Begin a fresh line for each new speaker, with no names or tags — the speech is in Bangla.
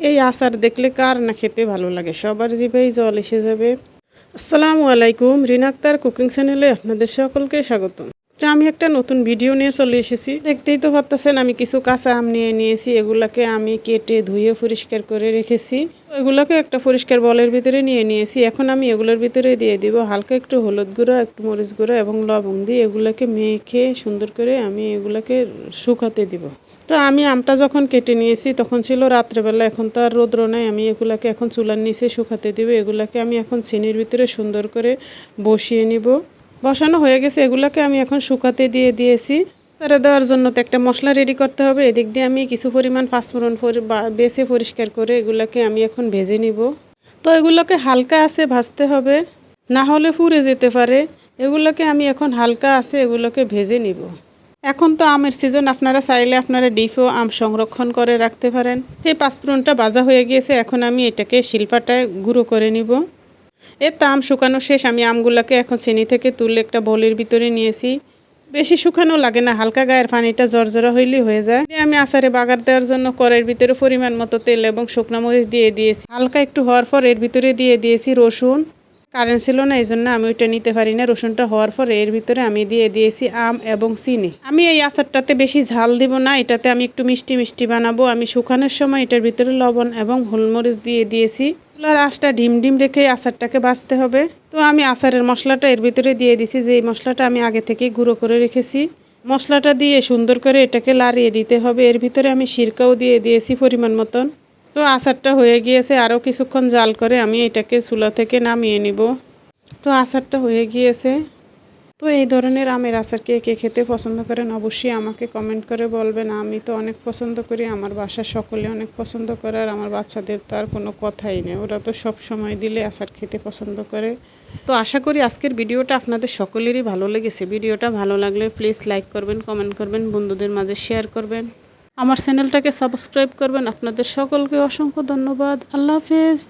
এই আচার দেখলে কার না খেতে ভালো লাগে? সবার জিভেই জল এসে যাবে। আসসালামু আলাইকুম রিনাক্তার কুকিং চ্যানেলে আপনাদের সকলকে স্বাগত তো আমি একটা নতুন ভিডিও নিয়ে চলে এসেছি। দেখতেই তো পারতেছেন আমি কিছু কাঁচা আম নিয়ে নিয়েছি, এগুলাকে আমি কেটে ধুয়ে পরিষ্কার করে রেখেছি। এগুলোকে একটা পরিষ্কার বলের ভিতরে নিয়ে নিয়েছি। এখন আমি এগুলোর ভিতরে দিয়ে দিব হালকা একটু হলুদ গুঁড়ো, একটু মরিচ গুঁড়ো এবং লবণ দিয়ে এগুলোকে মেখে সুন্দর করে আমি এগুলোকে শুকাতে দিব। তো আমি আমটা যখন কেটে নিয়েছি তখন ছিল রাত্রেবেলা, এখন তো আর রৌদ্র নাই। আমি এগুলাকে এখন চুলার নিচে শুকাতে দিব। এগুলাকে আমি এখন চিনির ভিতরে সুন্দর করে বসিয়ে নিব। বসানো হয়ে গেছে, এগুলোকে আমি এখন শুকাতে দিয়ে দিয়েছি। তারা দেওয়ার জন্য তো একটা মশলা রেডি করতে হবে, এদিক দিয়ে আমি কিছু পরিমাণ ফাঁসফোড়ন বেছে পরিষ্কার করে এগুলোকে আমি এখন ভেজে নিব। তো এগুলোকে হালকা আছে ভাজতে হবে, না হলে পুড়ে যেতে পারে। এগুলোকে আমি এখন হালকা আছে এগুলোকে ভেজে নিব। এখন তো আমের সিজন আপনারা চাইলে আপনারা ডিপও আম সংরক্ষণ করে রাখতে পারেন। এই পাঁচফোড়নটা ভাজা হয়ে গিয়েছে, এখন আমি এটাকে শিল্পাটায় গুঁড়ো করে নিব। এর তো আম শুকানো শেষ। আমি আমগুলোকে এখন চিনি থেকে তুলে একটা বলের ভিতরে নিয়েছি। বেশি শুকানো লাগে না, হালকা গায়ের পানিটা জর্জরা হইলেই হয়ে যায়। আমি আচারে বাগার দেওয়ার জন্য কড়াইয়ের ভিতরে পরিমাণ মতো তেল এবং শুকনো মরিচ দিয়ে দিয়েছি। হালকা একটু হওয়ার পর এর ভিতরে দিয়ে দিয়েছি রসুন। কারেন্ট ছিল না এই জন্য আমি ওইটা নিতে পারি না। রসুনটা হওয়ার পর এর ভিতরে আমি দিয়ে দিয়েছি আম এবং চিনি। আমি এই আচারটাতে বেশি ঝাল দিব না, এটাতে আমি একটু মিষ্টি মিষ্টি বানাবো। আমি শুকানোর সময় এটার ভিতরে লবণ এবং গোলমরিচ দিয়ে দিয়েছি। চুলার আঁচটা ডিম ডিম রেখে আচারটাকে বাঁচতে হবে। তো আমি আচারের মশলাটা এর ভিতরে দিয়ে দিছি যে এই মশলাটা আমি আগে থেকে গুঁড়ো করে রেখেছি। মশলাটা দিয়ে সুন্দর করে এটাকে লাড়িয়ে দিতে হবে। এর ভিতরে আমি সিরকাও দিয়ে দিয়েছি পরিমাণ মতন। তো আচারটা হয়ে গিয়েছে আরও কিছুক্ষণ জাল করে আমি এটাকে চুলা থেকে নামিয়ে নিব। তো আচারটা হয়ে গিয়েছে। তো এই ধরনের আমের আচার কে কে খেতে পছন্দ করেন অবশ্যই আমাকে কমেন্ট করে বলবেন। আমি তো অনেক পছন্দ করি, আমার বাসার সকলে অনেক পছন্দ করে আর আমার বাচ্চাদের তো আর কোনো কথাই নেই। ওরা তো সব সময় দিলে আচার খেতে পছন্দ করে। তো আশা করি আজকের ভিডিওটা আপনাদের সকলেরই ভালো লেগেছে। ভিডিওটা ভালো লাগলে প্লিজ লাইক করবেন কমেন্ট করবেন, বন্ধুদের মাঝে শেয়ার করবেন। আমার চ্যানেলটাকে সাবস্ক্রাইব করবেন। আপনাদের সকলকে অসংখ্য ধন্যবাদ। আল্লাহ হাফেজ।